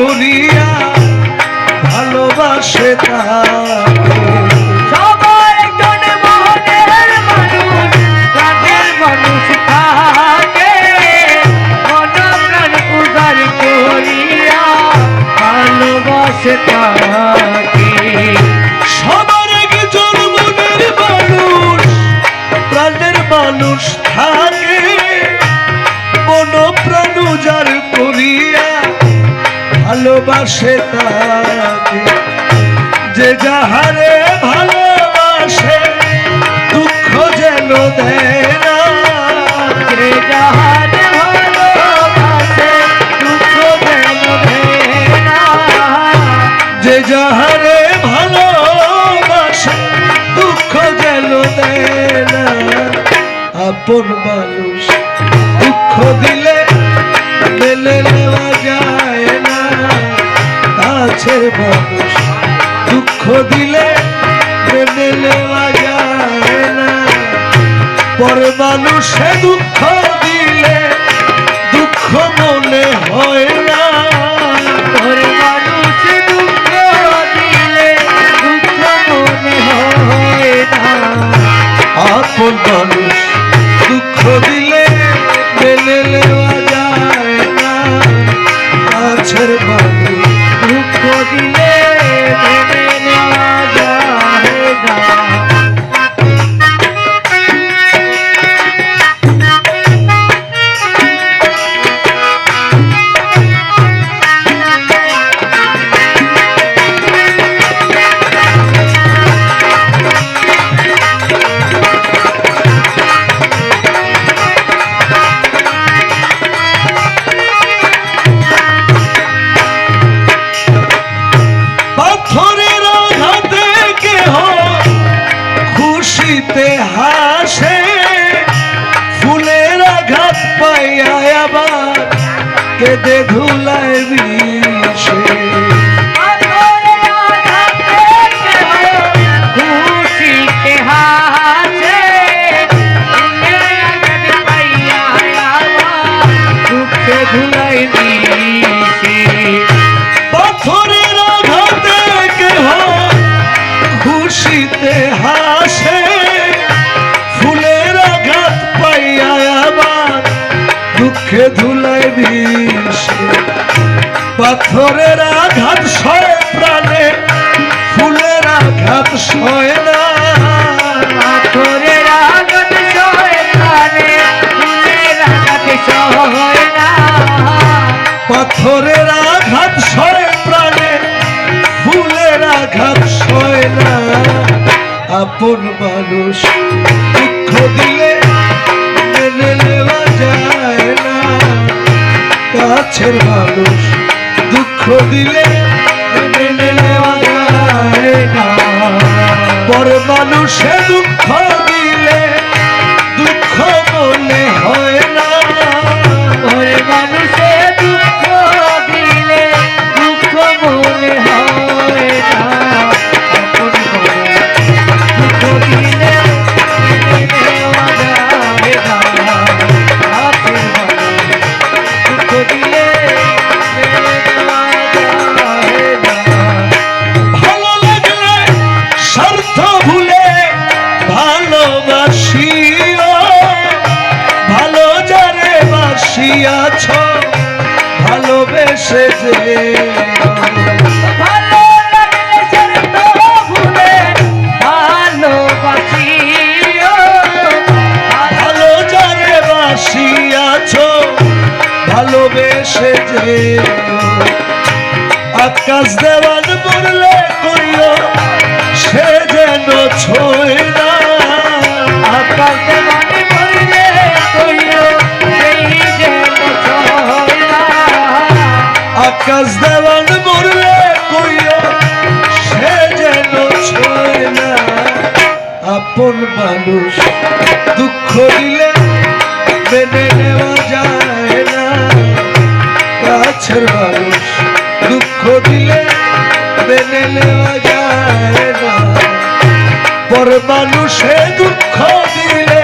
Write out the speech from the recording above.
করিয়া ভালোবাসে তাকে ভালোবাসে তাকে যে যাহারে ভালোবাসে, দুঃখ যেন দেয় যে যাহার ভালোবাসে, দুঃখ যেন দেয় আপন মানুষ মানুষ দুঃখ দিলে মেনে নেওয়া যায় না। পরে মানুষে দুঃখ কেঁদে ধুলায় পাথরের আঘাত সয় প্রাণে ফুলের আঘাত সয় না। পাথরের আঘাত সয় প্রাণে ফুলের আঘাত সয় না। পাথরের আঘাত সয় প্রাণে ফুলের আঘাত সয় না। আপন মানুষ দুঃখ দিলে মেনে নেওয়া যায় না। কাছের মানুষ দিলে পর মানুষে দুঃখ দিলে দুঃখ মনে হয় না। বাসিয়াছ ভালোবেসে যে ভালোবেসে যে আকাশ দেওয়ান বললে কইও সে যেন ছয় না আকাশ দেওয়ান মরলে সে যেন ছয় না। আপন মানুষ দুঃখ দিলে মেনে নেওয়া যায় না। কাছের মানুষ দুঃখ দিলে মেনে নেওয়া যায় না। পর মানুষে দুঃখ দিলে